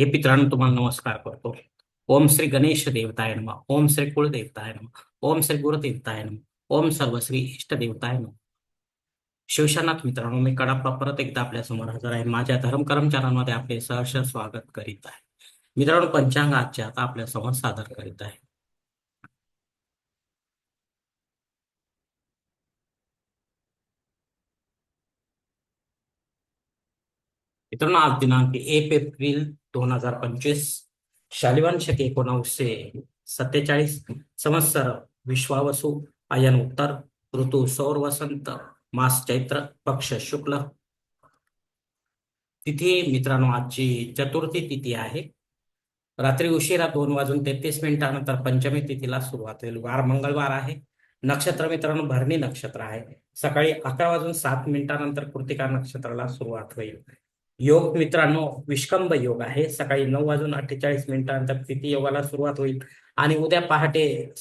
हे पित्रांनो, तुम्हाला नमस्कार करतो. ओम श्री गणेश देवताय नम. ओम श्री कुलदेवताय नम. ओम श्री गुरुदेवताय नम. ओम सर्वश्री इष्ट देवताय नम. शिवशनाथ मित्रांनो, मी कडाप्पा परत एकदा आपल्या समोर हजर आहे. माझ्या धर्म कर्मचाऱ्यांमध्ये आपले सहर्ष स्वागत करीत आहे. मित्रांनो, पंचांग आजचे आता आपल्या समोर सादर करीत आहे. मित्रांनो, आज दिनांक एक एप्रिल दोन हजार पंचवीस शालिवान शके एकोणावीसशे सत्तेचाळीस संवत्सर विश्वावसु आयन उत्तर ऋतू सौर वसंत मास चैत्र पक्ष शुक्ल. तिथी मित्रांनो आजची चतुर्थी तिथी आहे. रात्री उशिरा दोन वाजून तेहतीस मिनिटानंतर पंचमी तिथीला सुरुवात होईल वार मंगळवार आहे. नक्षत्र मित्रांनो भरणी नक्षत्र आहे. सकाळी अकरा वाजून सात मिनिटानंतर कृतिका नक्षत्राला सुरुवात होईल. योग मित्रांनो विष्कंभ योग आहे. सकाळी नऊ वाजून अठ्ठेचाळीस मिनिटानंतर प्रीती योगाला सुरुवात होईल. आणि उद्या पहाटे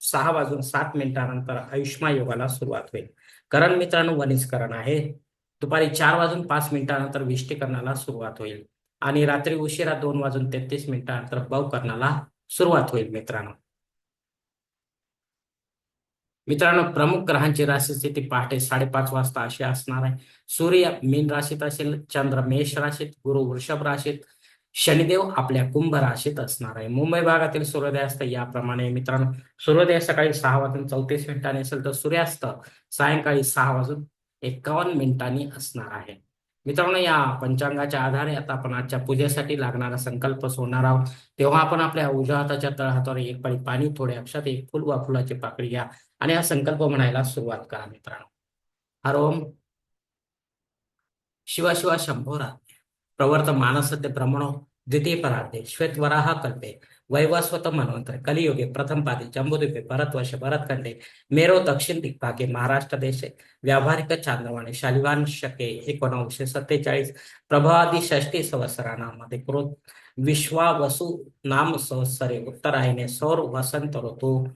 सहा वाजून सात मिनिटानंतर आयुष्मा योगाला सुरुवात होईल. करण मित्रांनो वनिस्करण आहे. दुपारी चार वाजून पाच मिनिटानंतर विष्टीकरणाला सुरुवात होईल. आणि रात्री उशिरा दोन वाजून तेहतीस मिनिटानंतर बहुकरणाला सुरुवात होईल मित्रांनो. मित्रांनो प्रमुख ग्रहांची राशी स्थिती पहाटे साडेपाच वाजता अशी असणार आहे. सूर्य मीन राशीत असेल चंद्र मेष राशीत गुरु वृषभ राशीत शनिदेव आपल्या कुंभ राशीत असणार आहे. मुंबई भागातील सूर्योदयास्त याप्रमाणे मित्रांनो. सूर्योदय सकाळी सहा वाजून चौतीस मिनिटांनी असेल तर सूर्यास्त सायंकाळी सहा वाजून एकावन्न मिनिटांनी असणार आहे. मित्रांनो या पंचांगाच्या आधारे आता आपण आजच्या पूजेसाठी लागणारा संकल्प सोडणार आहोत. तेव्हा आपण आपल्या उजव्या हाताच्या तळहातावर एक पाळी पाणी थोडे अक्षात एक फुल वा फुलाची पाकळी घ्या. आणि हा संकल्प म्हणायला सुरुवात करा मित्रांनो. हरोम शिवा शिवा शंभोरा प्रवर्त मानसद्य ब्रह्मणो द्वितीय परार्धे. श्वेत वराह कल्पे. वैवस्वत मनवंतर कलियुगे प्रथम पादी. जम्बुद्वीपे. भरतवर्ष भरतखंडे मेरो दक्षिण दिग्भागे महाराष्ट्र देशे. व्यावहारिक चांद्रवाणी शालिवान शके. एकोणविशे सत्तेचाळीस. प्रभादी षष्टी संवत्सरामध्ये क्रोध. विश्वावसु नाम संवत्सरे उत्तरायणे. सौर वसंत ऋतू.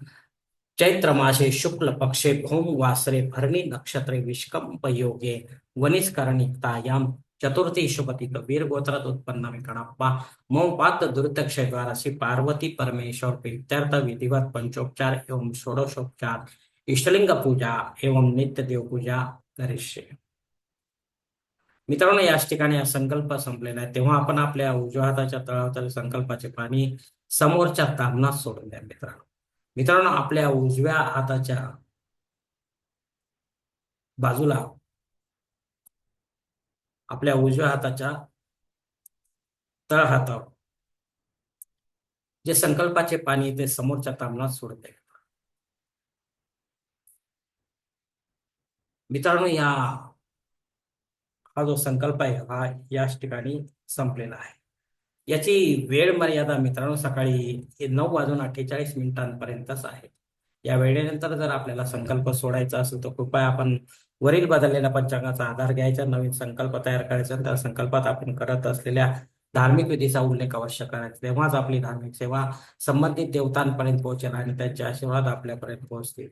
चैत्र मासे शुक्ल पक्षे भौम वासरे भरणी नक्षत्रे विष्कंप योगे वनिस्करणिक्तायाम चतुर्थी शुभतिक वीर गोत्रात उत्पन्न विकणाप्पा मौपात दुर्दक्षद्वारा श्री पार्वती परमेश्वर प्रीत्यर्थ विधिवत पंचोपचार एवं षोडशोपचार इष्टलिंग पूजा एवं नित्य देव पूजा करिष्ये। मित्रांनो याच ठिकाणी हा संकल्प संपलेला आहे. तेव्हा आपण आपल्या उजव्या हाताच्या तळावर संकल्पाचे पाणी समोरच्या तामनात सोडून द्या मित्रांनो. मित्रांनो आपल्या उजव्या हाताच्या बाजूला आपल्या उजव्या हाताच्या तळ हातावर जे संकल्पाचे पाणी ते समोरच्या तांबणात सोडते मित्रांनो या हा जो संकल्प आहे हा याच ठिकाणी संपलेला आहे. याची वेळ मर्यादा मित्रांनो सकाळी नऊ वाजून अठ्ठेचाळीस मिनिटांपर्यंतच आहे. या वेळेनंतर जर आपल्याला संकल्प सोडायचा असेल तर कृपया आपण वरील बदललेल्या पंचांगाचा आधार घ्यायचा नवीन संकल्प तयार करायचा त्या संकल्पात आपण करत असलेल्या धार्मिक विधीचा उल्लेख अवश्य करायचा. तेव्हाच आपली धार्मिक सेवा संबंधित देवतांपर्यंत पोहोचेल आणि त्यांचे आशीर्वाद आपल्यापर्यंत पोहोचतील.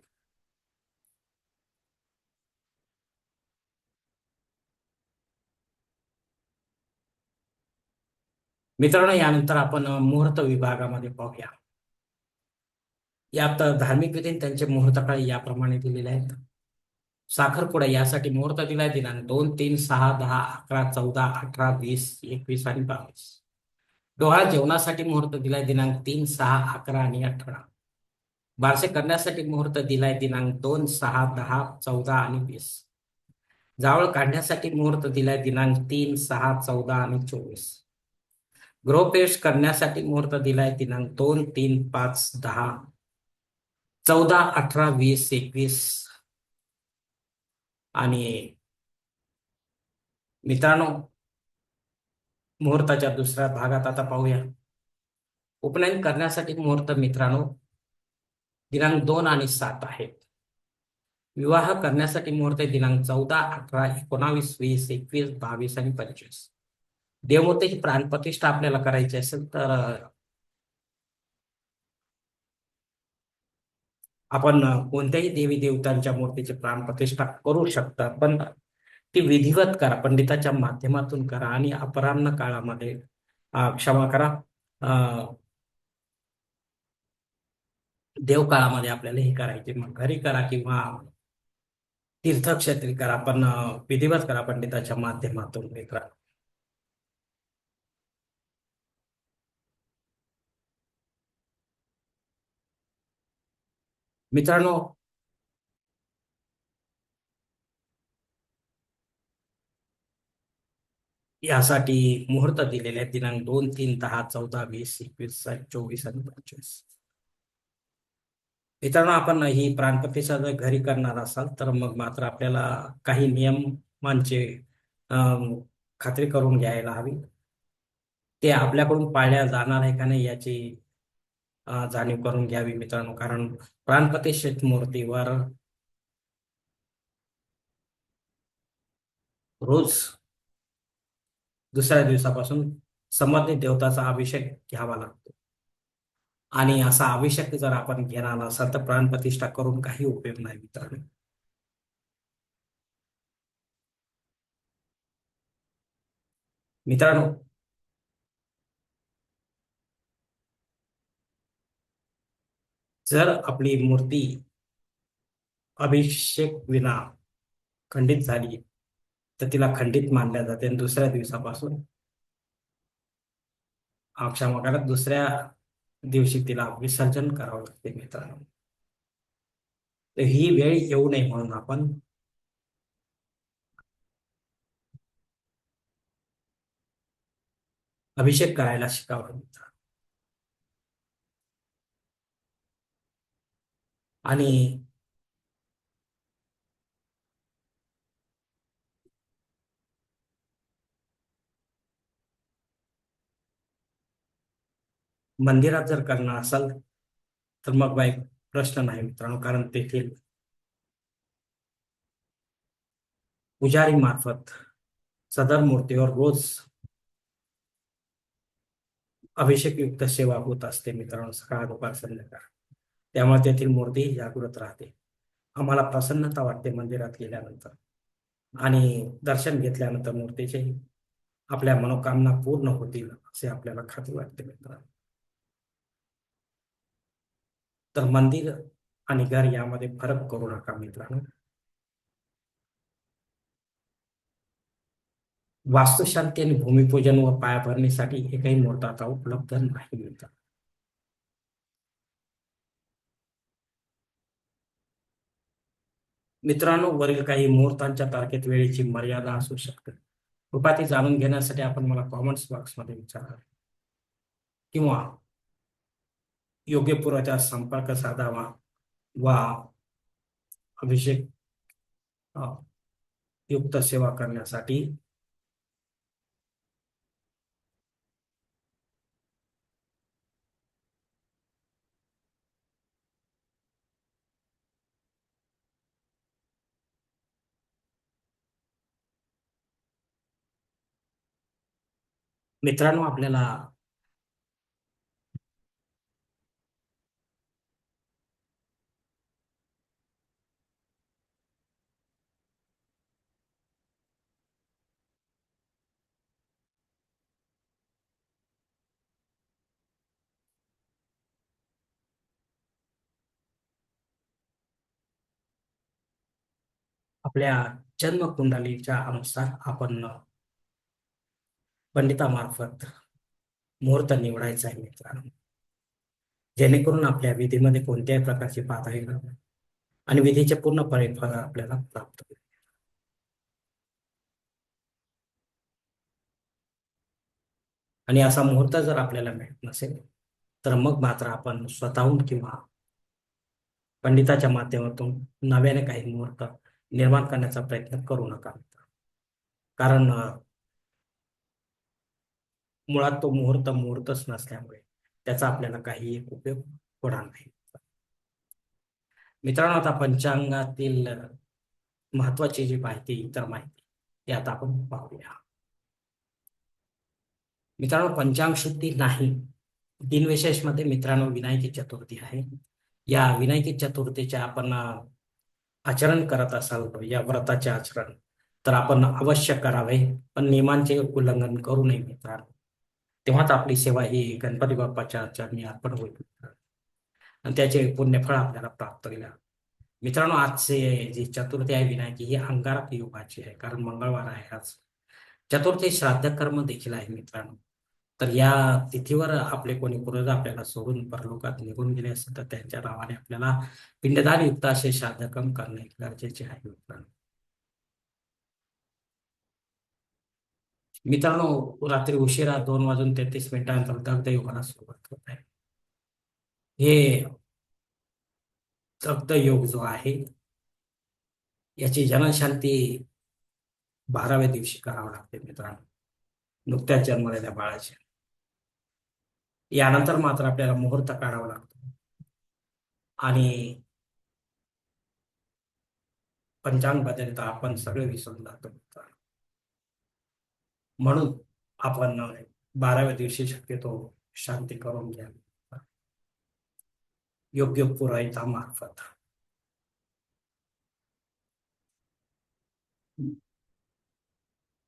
मित्रांनो यानंतर आपण मुहूर्त विभागामध्ये पाहूया. यात धार्मिक विधी त्यांचे मुहूर्त काळ याप्रमाणे दिलेले आहेत. साखरपुडा यासाठी मुहूर्त दिलाय. दिनांक दोन तीन सहा दहा अकरा चौदा अठरा वीस एकवीस आणि बावीस. डोळा जेवणासाठी मुहूर्त दिलाय. दिनांक तीन सहा अकरा आणि अठरा. बारसे करण्यासाठी मुहूर्त दिलाय. दिनांक दोन सहा दहा चौदा आणि वीस. जावळ काढण्यासाठी मुहूर्त दिलाय. दिनांक तीन सहा चौदा आणि चोवीस. गृहप्रवेश करण्यासाठी मुहूर्त दिलाय दिनांक दोन तीन पाच दहा चौदा अठरा वीस एकवीस. आणि मित्रांनो मुहूर्ताच्या दुसऱ्या भागात आता पाहूया. उपनयन करण्यासाठी मुहूर्त मित्रांनो दिनांक दोन आणि सात आहेत. विवाह करण्यासाठी मुहूर्त दिनांक चौदा अठरा एकोणावीस वीस एकवीस बावीस आणि पंचवीस. देवमूर्तीची प्राणप्रतिष्ठा आपल्याला करायची असेल तर आपण कोणत्याही देवी देवतांच्या मूर्तीची प्राणप्रतिष्ठा करू शकता पण ती विधिवत करा पंडिताच्या माध्यमातून करा आणि अपराह्न काळामध्ये क्षमा करा. अं, देवकाळामध्ये आपल्याला हे करायचे मग घरी करा किंवा तीर्थक्षेत्री करा पण विधिवत करा पंडिताच्या माध्यमातून मित्रांनो मित्रांनो यासाठी मुहूर्त दिलेले आहेत. दिनांक दोन तीन दहा चौदा वीस एकवीस चोवीस आणि पंचवीस. मित्रांनो आपण ही प्राणपतीच्या जर घरी करणार असाल तर मग मात्र आपल्याला काही नियमांचे खात्री करून घ्यायला हवी. ते आपल्याकडून पाळल्या जाणार आहे का नाही याची जाणीव करून घ्यावी मित्रांनो कारण प्राणपती शेतमूर्तीवर रोज दुसऱ्या दिवसापासून संबंधित देवताचा अभिषेक घ्यावा लागतो. आणि असा अभिषेक जर आपण घेणार नसाल तर प्राणप्रतिष्ठा करून काही उपयोग नाही मित्रांनो. मित्रांनो जर आपली मूर्ती अभिषेक विना खंडित झाली तर तिला खंडित मानल्या जाते. आणि दुसऱ्या दिवसापासून हा, क्षमा दुसऱ्या दिवशी तिला विसर्जन करावं लागते मित्रांनो. तर ही वेळ येऊ नये म्हणून आपण अभिषेक करायला शिकावं मित्रांनो आणि मंदिरात जर करणार असाल तर मग बाई प्रश्न नाही मित्रांनो कारण तेथील पुजारी मार्फत सदर मूर्तीवर रोज अभिषेकयुक्त सेवा होत असते मित्रांनो सकाळ दुपार संध्याकाळ. त्यामुळे तेथील मूर्ती जागृत राहते. आम्हाला प्रसन्नता वाटते मंदिरात गेल्यानंतर. आणि दर्शन घेतल्यानंतर मूर्तीचे आपल्या मनोकामना पूर्ण होतील असे आपल्याला खात्री वाटते मित्रांनो. तर मंदिर आणि घर यामध्ये फरक करू नका मित्रांनो. वास्तुशांती आणि भूमिपूजन व पायाभरणीसाठी एकही मूर्त आता उपलब्ध नाही मित्रांनो. मित्रांनो वरील काही मुहूर्तांच्या तारखेत वेळेची मर्यादा असू शकते. कृपया ती जाणून घेण्यासाठी आपण मला कॉमेंट्स बॉक्समध्ये विचारा. किंवा योग्य पुराचा संपर्क साधावा वा अभिषेक युक्त सेवा करण्यासाठी मित्रांनो आपल्याला आपल्या जन्मकुंडलीच्या अनुसार आपण पंडितामार्फत मुहूर्त निवडायचा आहे मित्रांनो. जेणेकरून आपल्या विधीमध्ये कोणत्याही प्रकारची बाधा येणार आणि विधीचे पूर्ण फळ आपल्याला प्राप्त होईल. आणि असा मुहूर्त जर आपल्याला मिळत नसेल तर मग मात्र आपण स्वतःहून किंवा पंडिताच्या माध्यमातून नव्याने काही मुहूर्त निर्माण करण्याचा प्रयत्न करू नका कारण मुळात तो मुहूर्त मुहूर्तच नसल्यामुळे त्याचा आपल्याला काही एक उपयोग होणार नाही. मित्रांनो आता पंचांगातील महत्वाची जी माहिती इतर माहिती ती आता आपण पाहूया. मित्रांनो पंचांग शुद्धी नाही. दिनविशेषमध्ये मित्रांनो विनायकी चतुर्थी आहे. या विनायकी चतुर्थीचे आपण आचरण करत असाल या व्रताचे आचरण तर आपण अवश्य करावे. पण नियमांचे उल्लंघन करू नये मित्रांनो. तेव्हाच आपली सेवा ही गणपती बाप्पाच्या चरणी अर्पण होईल. आणि त्याचे पुण्यफळ आपल्याला प्राप्त होईल. मित्रांनो आजचे जी चतुर्थी आहे विनायकी ही अंगारक युगाची आहे. कारण मंगळवार आहे आज. चतुर्थी श्राद्ध कर्म देखील आहे मित्रांनो. तर या तिथीवर आपले कोणी पूर्वज आपल्याला सोडून परलोकात निघून गेले असेल तर त्यांच्या नावाने आपल्याला पिंडदान युक्त असे श्राद्ध कर्म करणे गरजेचे आहे मित्रांनो. मित्रांनो रात्री उशिरा दोन वाजून तेहतीस मिनिटांनंतर दग्धयोगाला सुरुवात होत आहे. हे दग्धयोग जो आहे याची जनशांती बाराव्या दिवशी करावं लागते मित्रांनो. नुकत्याच जन्मलेल्या बाळाचे. यानंतर मात्र आपल्याला मुहूर्त काढावा लागतो. आणि पंचांग बदलता आपण सगळे विसरून जातो मित्रांनो. म्हणून आपण बाराव्या दिवशी शक्यतो शांती करून घ्या. योग्य पुरायता मार्फत.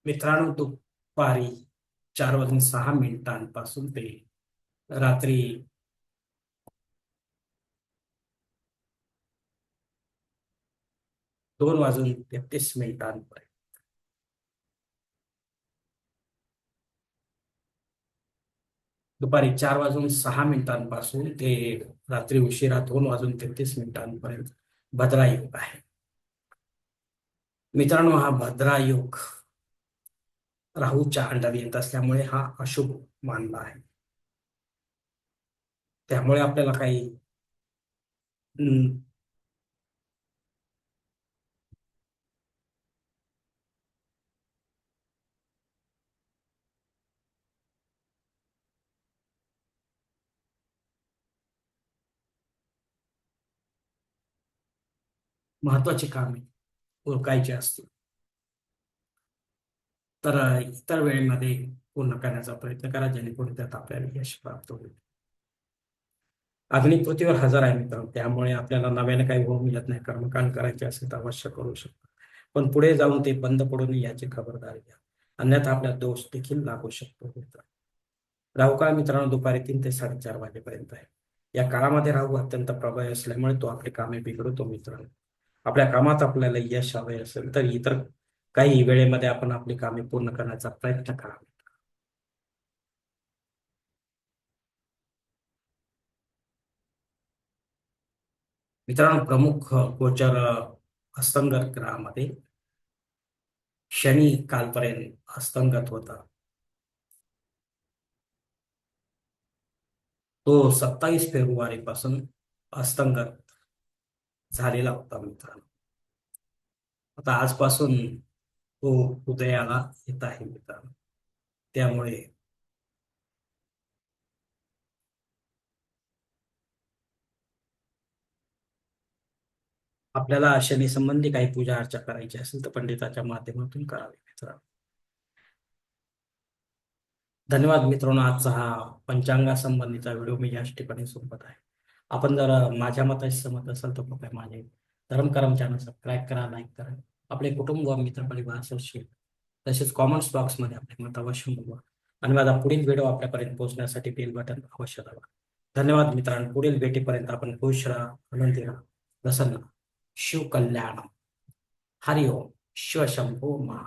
मित्रांनो दुपारी चार वाजून सहा मिनिटांपासून ते रात्री दोन वाजून तेहतीस मिनिटांपर्यंत. दुपारी चार वाजून सहा मिनिटांपासून ते रात्री उशिरा दोन वाजून तेहतीस मिनिटांपर्यंत भद्रा योग आहे. मित्रांनो हा भद्रा योग राहूच्या अंडात येत असल्यामुळे हा अशुभ मानला आहे. त्यामुळे आपल्याला काही महत्वाची कामे ओळखायची असतील. तर इतर वेळेमध्ये पूर्ण करण्याचा प्रयत्न करा जेणेकरून त्यात आपल्याला यश प्राप्त होईल. आधुनिक पृथ्वीवर हजर आहे मित्र त्यामुळे आपल्याला नव्याने काही होऊ मिळत नाही. कर्मकांड करायचे असेल तर अवश्य करू शकतो. पण पुढे जाऊन ते बंद पडू नये याची खबरदारी घ्या. अन्यथा आपला दोष देखील लागू शकतो मित्र राहू काळ मित्रांनो दुपारी तीन ते साडेचार वाजेपर्यंत आहे. या काळामध्ये राहू अत्यंत प्रभावी असल्यामुळे तो आपली कामे बिघडवतो मित्रांनो. आपल्या कामात आपल्याला यश हवे असेल तर इतर काही वेळेमध्ये आपण आपली कामे पूर्ण करण्याचा प्रयत्न करावा मित्रांनो प्रमुख गोचर हस्तंगत ग्रहामध्ये शनी कालपर्यंत हस्तंगत होता. तो सत्तावीस फेब्रुवारी पासून हस्तंगत झालेला होता मित्रांनो. आता आजपासून तो उदयाला येत आहे मित्रांनो. त्यामुळे आपल्याला शनी संबंधी काही पूजा अर्चा करायची असेल तर पंडिताच्या माध्यमातून करावी मित्रांनो. धन्यवाद मित्रांनो. आजचा हा पंचांगा संबंधीचा व्हिडिओ मी याच ठिकाणी सोबत आहे. आपण जर माझ्या मताशी सहमत असाल तर कृपया माझे धर्मकरम चॅनल सबस्क्राईब करा लाईक करा. आपले कुटुंब व मित्र परिवार असोसिएट तसेच कॉमेंट्स बॉक्समध्ये आपले मत अवश्य नोंदवा आणि माझा पुढील व्हिडिओ आपल्यापर्यंत पोहोचण्यासाठी बेल बटन अवश्य दाबा. धन्यवाद मित्रांनो. पुढील भेटीपर्यंत आपण खुश राहा आनंदी राहा. प्रसन्न शिव कल्याण हरिओम. शिवशंभो मा